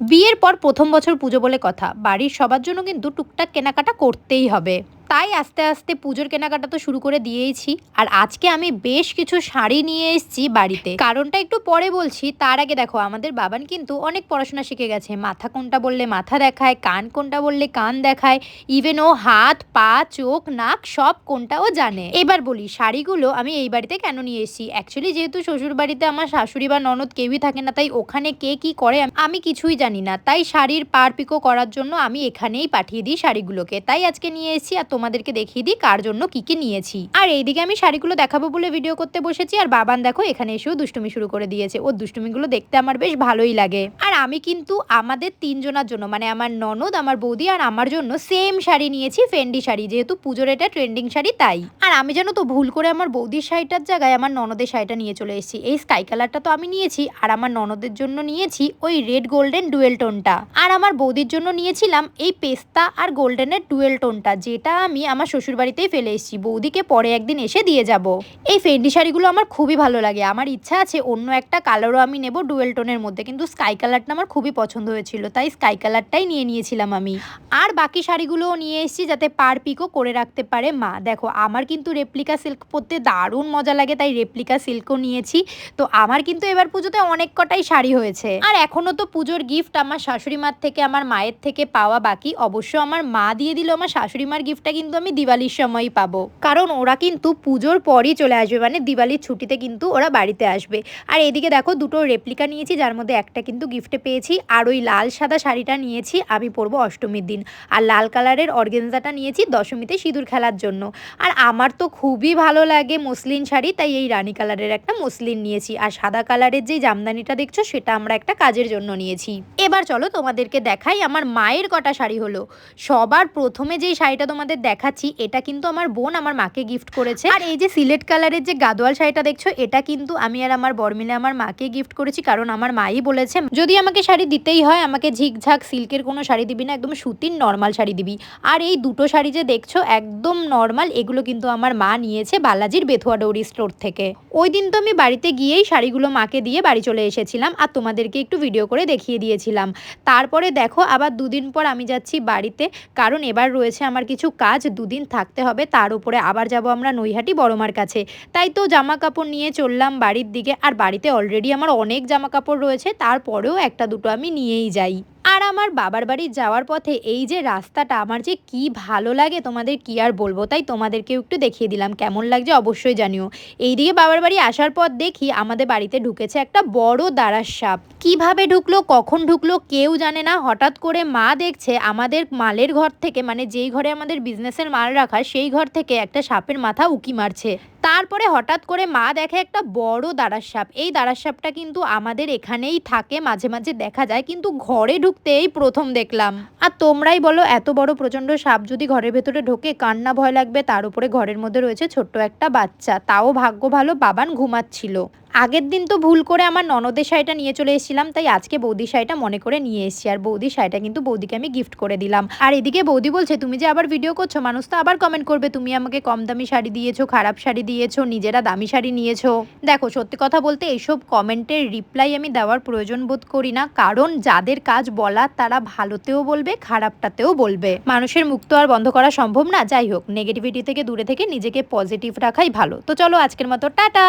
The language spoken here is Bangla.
বিয়ের পর প্রথম বছর পুজো বলে কথা। বাড়ির সবার জন্য কিন্তু টুকটাক কেনাকাটা করতেই হবে। তাই আস্তে আস্তে পুজোর কেনাকাটা তো শুরু করে দিয়েইছি। আর আজকে আমি বেশ কিছু শাড়ি নিয়ে এসেছি বাড়িতে। কারণটা একটু পরে বলছি, তার আগে দেখো, আমাদের বাবান কিন্তু অনেক পড়াশোনা শিখে গেছে। মাথা কোনটা বললে মাথা দেখায়, কান কোনটা বললে কান দেখায় ইভেন ও হাত, পা, চোখ, নাক, সব কোনটাও জানে। এবার বলি, শাড়িগুলো আমি এই বাড়িতে কেন নিয়ে এসেছি? অ্যাকচুয়ালি যেহেতু শ্বশুর বাড়িতে আমার শাশুড়ি বা ননদ কেউই থাকে না, তাই ওখানে কে কি করে আমি কিছুই জানি না। তাই শাড়ির পার পিকো করার জন্য আমি এখানেই পাঠিয়ে দিই শাড়িগুলোকে। তাই আজকে নিয়ে এসেছি আর তোমাদেরকে দেখিয়ে দিই কার জন্য কি কি নিয়েছি। আর এইদিকে আমি শাড়িগুলো দেখাবো বলে ভিডিও করতে বসেছি, আর বাবান দেখো এখানে এসেও দুষ্টুমি শুরু করে দিয়েছে। ওর দুষ্টুমিগুলো দেখতে আমার বেশ ভালোই লাগে। আমি কিন্তু আমাদের তিনজনের জন্য মানে আমার ননদ, আমার বৌদি আর আমার জন্য সেম শাড়ি নিয়েছি ফেন্ডি শাড়ি, যেহেতু পুজোর এটা ট্রেন্ডিং শাড়ি তাই। আর আমি জানো তো ভুল করে আমার বৌদির শাড়িটার জায়গায় আমার ননদের শাড়িটা নিয়ে চলে এসেছি। এই স্কাই কালারটা তো আমি নিয়েছি, আর আমার ননদের জন্য নিয়েছি ওই রেড গোল্ডেন ডুয়েল টোনটা আর আমার বৌদির জন্য নিয়েছিলাম এই পেস্তা আর গোল্ডেনের ডুয়েল টোনটা যেটা আমি আমার শ্বশুর বাড়িতেই ফেলে এসেছি। বৌদিকে পরে একদিন এসে দিয়ে যাব। এই ফেন্ডি শাড়িগুলো আমার খুবই ভালো লাগে। আমার ইচ্ছা আছে অন্য একটা কালারও আমি নেব ডুয়েল টোনের মধ্যে, কিন্তু স্কাই কালারটা আমার খুবই পছন্দ হয়েছিল, তাই স্কাই কালারটাই নিয়ে নিয়েছিলাম আমি। আর বাকি শাড়িগুলোও নিয়ে এসেছি যাতে পার পিকও করে রাখতে পারে মা। দেখো, আমার কিন্তু রেপ্লিকা সিল্ক পরতে দারুণ মজা লাগে, তাই রেপ্লিকা সিল্কও নিয়েছি। তো আমার কিন্তু এবার পুজোতে অনেক কটাই শাড়ি হয়েছে। আর এখনও তো পুজোর গিফট আমার শাশুড়ি মার থেকে, আমার মায়ের থেকে পাওয়া বাকি। অবশ্য আমার মা দিয়ে দিল আমার শাশুড়ি মার গিফটটা কিন্তু আমি দিওয়ালির সময়ই পাবো। কারণ ওরা কিন্তু পুজোর পরই চলে আসবে মানে দিওয়ালির ছুটিতে কিন্তু ওরা বাড়িতে আসবে। আর এদিকে দেখো, দুটো রেপ্লিকা নিয়েছি, যার মধ্যে একটা কিন্তু গিফটে পেয়েছি। আর ওই লাল সাদা শাড়িটা নিয়েছি। আমি পরবো অষ্টমীর দিন। আর লাল কালারের অর্গেনজাটা নিয়েছি দশমীতে সিঁদুর খেলার জন্য। আর আমার তো খুবই ভালো লাগে মসলিন শাড়ি, তাই এই রানী কালারের একটা মসলিন নিয়েছি। আর সাদা কালারের যে জামদানিটা দেখছ, সেটা আমরা একটা কাজের জন্য নিয়েছি। এবার চলো তোমাদেরকে দেখাই আমার মায়ের কটা শাড়ি হলো। সবার প্রথমে যেই শাড়িটা তোমাদের দেখাচ্ছি, এটা কিন্তু আমার বোন আমার মাকে গিফট করেছে। আর এই যে সিলেট কালারের যে গাদোয়াল শাড়িটা দেখছ, এটা কিন্তু আমি আর আমার বর মিলে আমার মাকে গিফট করেছি, কারণ আমার মাই বলেছে, যদি আমাকে শাড়ি দিতেই হয়, আমাকে ঝিকঝাক সিল্কের কোনো শাড়ি দিবি না, একদম সুতির নর্মাল শাড়ি দিবি। আর এই দুটো শাড়ি যে দেখছ, একদম নর্মাল এগুলো কিন্তু আমার মা নিয়েছে বালাজির বেথুয়া ডৌরি স্টোর থেকে। ওই দিন তো আমি বাড়িতে গিয়েই শাড়িগুলো মাকে দিয়ে বাড়ি চলে এসেছিলাম আর তোমাদেরকে একটু ভিডিও করে দেখিয়ে দিয়েছিলাম। তারপরে দেখো, আবার দুদিন পর আমি যাচ্ছি বাড়িতে, কারণ এবার রয়েছে আমার কিছু কাজ, দুদিন থাকতে হবে, তার উপরে আবার যাব আমরা নৈহাটি বড়মার কাছে। তাই তো জামা কাপড় নিয়ে চললাম বাড়ির দিকে, আর বাড়িতে অলরেডি আমার অনেক জামা কাপড় রয়েছে, তারপরেও একটা দুটো আমি নিয়েই যাই। আর আমার বাবার বাড়ি যাওয়ার পথে এই যে রাস্তাটা, আমার যে কি ভালো লাগে তোমাদের কি আর বলব? তাই তোমাদেরকেও একটু দেখিয়ে দিলাম, কেমন লাগছে অবশ্যই জানিও। এইদিকে বাবার বাড়ি আসার পর দেখি, আমাদের বাড়িতে ঢুকেছে একটা বড় দাঁড়ার সাপ। কীভাবে ঢুকলো, কখন ঢুকলো, কেউ জানে না, হঠাৎ করে মা দেখছে আমাদের মালের ঘর থেকে মানে যেই ঘরে আমাদের বিজনেসের মাল রাখা, সেই ঘর থেকে একটা সাপের মাথা উকি মারছে। তারপরে হঠাৎ করে মা দেখে একটা বড় দাঁড়ার সাপ এই দাঁড়ার সাপটা কিন্তু আমাদের এখানেই থাকে, মাঝে মাঝে দেখা যায়, কিন্তু ঘরে ঢুকতেই প্রথম দেখলাম। আর তোমরাই বলো, এত বড় প্রচণ্ড সাপ যদি ঘরের ভেতরে ঢোকে, কান্না ভয় লাগবে। তার উপরে ঘরের মধ্যে রয়েছে ছোট্ট একটা বাচ্চা। তাও ভাগ্য ভালো, বাবান ঘুমাচ্ছিল। আগের দিন তো ভুল করে আমার ননদের শাড়িটা নিয়ে চলে এসেছিলাম, তাই আজকে বৌদির শাড়িটা মনে করে নিয়ে এসেছি। আর বৌদির শাড়িটা কিন্তু বৌদিকে আমি গিফট করে দিলাম। আর এদিকে বৌদি বলছে, তুমি যে আবার ভিডিও করছ, মানুষ তো আবার কমেন্ট করবে, তুমি আমাকে কম দামি শাড়ি দিয়েছ, খারাপ শাড়ি দিয়েছ, নিজেরা দামি শাড়ি নিয়েছো। দেখো, সত্যি কথা বলতে এইসব কমেন্টের রিপ্লাই আমি দেওয়ার প্রয়োজন বোধ করি না, কারণ যাদের কাজ বলার তারা ভালোতেও বলবে, খারাপটাতেও বলবে। মানুষের মুক্ত আর বন্ধ করা সম্ভব না, যাই হোক নেগেটিভিটি থেকে দূরে থেকে নিজেকে পজিটিভ রাখাই ভালো। তো চলো আজকের মতো, টাটা!